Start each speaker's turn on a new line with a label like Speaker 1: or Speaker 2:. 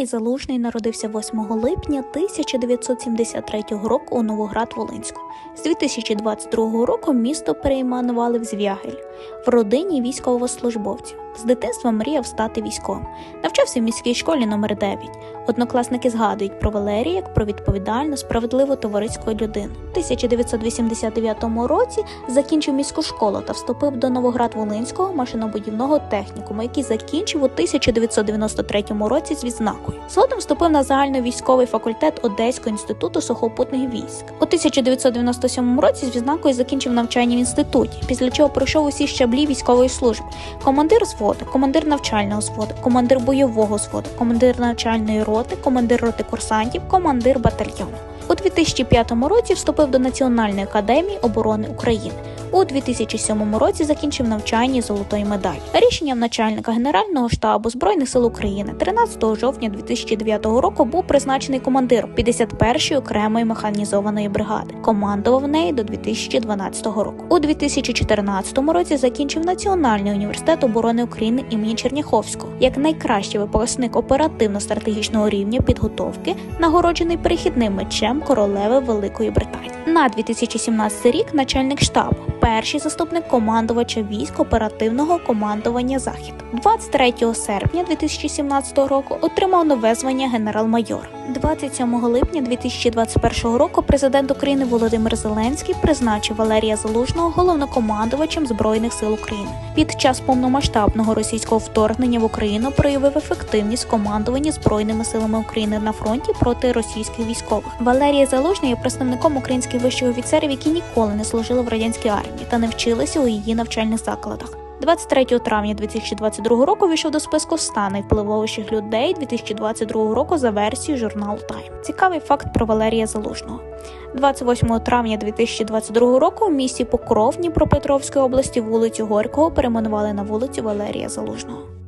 Speaker 1: Валерій Залужний народився 8 липня 1973 року у Новоград-Волинську. З 2022 року місто перейменували в Звягель в родині військовослужбовців. З дитинства мріяв стати військовим. Навчався в міській школі номер 9 Однокласники згадують про Валерія як про відповідальну, справедливу товариську людину. У 1989 році закінчив міську школу та вступив до Новоград-Волинського машинобудівного технікуму, який закінчив у 1993 році з відзнакою. Згодом вступив на загальновійськовий факультет Одеського інституту сухопутних військ. У 1997 році з відзнакою закінчив навчання в інституті, після чого пройшов усі щаблі військової служби: командир зводу, командир навчального зводу, командир бойового зводу, командир навчальної роти, командир роти курсантів, командир батальйону. У 2005 році вступив до Національної академії оборони України. У 2007 році закінчив навчання золотої медалі. Рішенням начальника Генерального штабу Збройних сил України 13 жовтня 2009 року був призначений командиром 51-ї окремої механізованої бригади. Командував нею до 2012 року. У 2014 році закінчив Національний університет оборони України імені Черняховського як найкращий випускник оперативно-стратегічного рівня підготовки, нагороджений перехідним мечем королеви Великої Британії. На 2017 рік начальник штабу, перший заступник командувача військ оперативного командування Захід. 23 серпня 2017 року отримав нове звання генерал-майор. 27 липня 2021 року президент України Володимир Зеленський призначив Валерія Залужного головнокомандувачем збройних сил України. Під час повномасштабного російського вторгнення в Україну проявив ефективність в командуванні збройними силами України на фронті проти російських військових. Валерій Залужний є представником українських вищих офіцерів, які ніколи не служили в радянській армії та не вчилися у її навчальних закладах. 23 травня 2022 року війшов до списку 100 найвпливовіших людей 2022 року за версією журналу Time. Цікавий факт про Валерія Залужного. 28 травня 2022 року в місті Покров Дніпропетровської області вулицю Горького перейменували на вулицю Валерія Залужного.